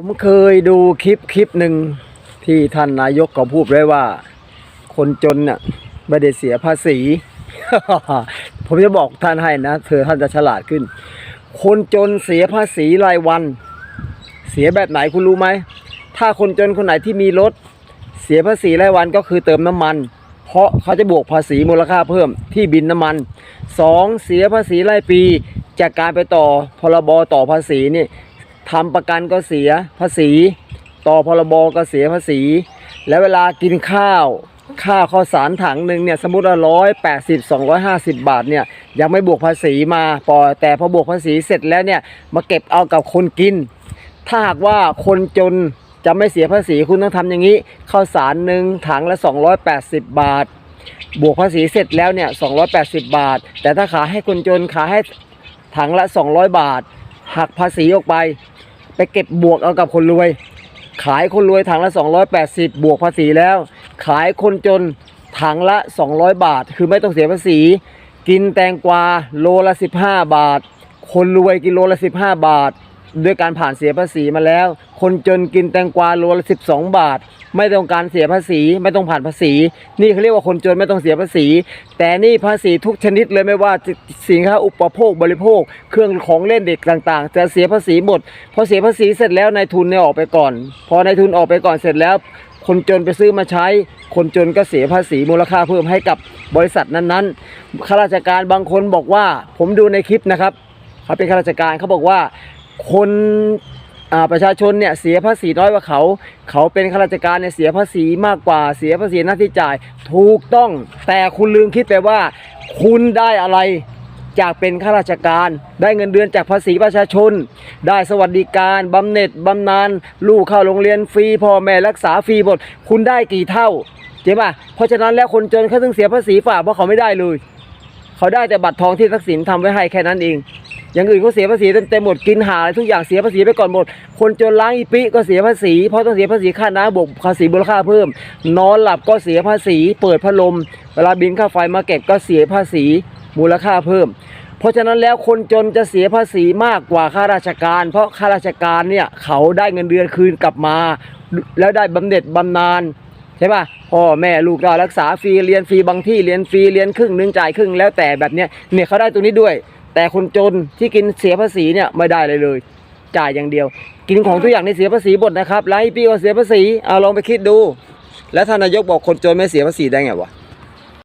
ผมเคยดูคลิปคลิปหนึ่งที่ท่านนายกก็พูดไว้ว่า คนจนน่ะไม่ได้เสียภาษี ผมจะบอกท่านให้นะ เธอท่านจะฉลาดขึ้น คนจนเสียภาษีรายวัน เสียแบบไหนคุณรู้ไหม ถ้าคนจนคนไหนที่มีรถ เสียภาษีรายวันก็คือเติมน้ำมัน เพราะเขาจะบวกภาษีมูลค่าเพิ่มที่บินน้ำมันสองเสียภาษีรายปีจากการไปต่อพรบต่อภาษีนี่ ทำประกันก็เสียภาษี ต่อพรบก็เสียภาษี แล้วเวลากินข้าวค่าข้าวสารถังหนึ่งเนี่ยสมมติว่าร้อยแปดสิบสองร้อยห้าสิบบาทเนี่ยยังไม่บวกภาษีมาพอแต่พอบวกภาษีเสร็จแล้วเนี่ยมาเก็บเอากับคนกิน ถ้าหากว่าคนจนจะไม่เสียภาษีคุณต้องทำอย่างนี้ข้าวสารหนึ่งถังละ280บาท บวกภาษีเสร็จแล้วเนี่ย280บาท แต่ถ้าขายให้คนจนขายให้ถังละ200บาทหักภาษีออกไป ไปเก็บบวกเอากับคนรวย ขายคนรวยถังละ 280 บวกภาษีแล้ว ขายคนจนถังละ 200 บาท คือไม่ต้องเสียภาษี กินแตงกวาโลละ 15 บาท คนรวยกินโลละ 15 บาท ด้วยการผ่านเสียภาษีมาแล้ว คนจนกินแตงกวาโลละ12บาท ไม่ต้องการเสียภาษี ไม่ต้องผ่านภาษี นี่เขาเรียกว่าคนจนไม่ต้องเสียภาษี แต่นี่ภาษีทุกชนิดเลยไม่ว่าสินค้าอุปโภคบริโภค เครื่องของเล่นเด็กต่างๆ จะเสียภาษีหมดพอเสียภาษีเสร็จแล้วนายทุนเนี่ยออกไปก่อน พอนายทุนออกไปก่อนเสร็จแล้ว คนจนไปซื้อมาใช้ คนจนก็เสียภาษีมูลค่าเพิ่มให้กับบริษัทนั้นๆข้าราชการบางคนบอกว่า ผมดูในคลิปนะครับเขาเป็นข้าราชการเขาบอกว่า คนประชาชนเนี่ยเสียภาษีน้อยกว่าเขา เขาเป็นข้าราชการเนี่ยเสียภาษีมากกว่าเสียภาษีหน้าที่จ่ายถูกต้อง แต่คุณลืมคิดไปว่า คุณได้อะไรจากเป็นข้าราชการ ได้เงินเดือนจากภาษีประชาชน ได้สวัสดิการบำเหน็จบำนาญลูกเข้าโรงเรียนฟรีพ่อแม่รักษาฟรีหมดคุณได้กี่เท่าเจ๊ป่ะเพราะฉะนั้นแล้วคนจนเขาถึงเสียภาษีฝ่าเพราะเขาไม่ได้เลย เขาได้แต่บัตรทองที่ทักษิณทำไว้ให้แค่นั้นเอง อย่างอื่นเขาเสียภาษีเต็มหมดกินหาอะไรทุกอย่างเสียภาษีไปก่อนหมด คนจนล้างอีปิก็เสียภาษี เพราะต้องเสียภาษีค่าน้ำบวกภาษีมูลค่าเพิ่ม นอนหลับก็เสียภาษี เปิดพัดลม เวลาบินค่าไฟมาเก็บก็เสียภาษีมูลค่าเพิ่ม เพราะฉะนั้นแล้วคนจนจะเสียภาษีมากกว่าข้าราชการ เพราะข้าราชการเนี่ยเขาได้เงินเดือนคืนกลับมา แล้วได้บำเหน็จบำนาญใช่ป่ะพ่อแม่ลูกเรารักษาฟรีเรียนฟรีบางที่เรียนฟรีเรียนครึ่งนึงจ่ายครึ่งแล้วแต่แบบเนี้ยเนี่ยเขาได้ตรงนี้ด้วย แต่คนจนที่กินเสียภาษีเนี่ยไม่ได้เลยเลย จ่ายอย่างเดียว กินของทุกอย่างในเสียภาษีหมดนะครับไลฟ์ปีก็เสียภาษีเอาลองไปคิดดู แล้วท่านนายกบอกคนจนไม่เสียภาษีได้ไงวะ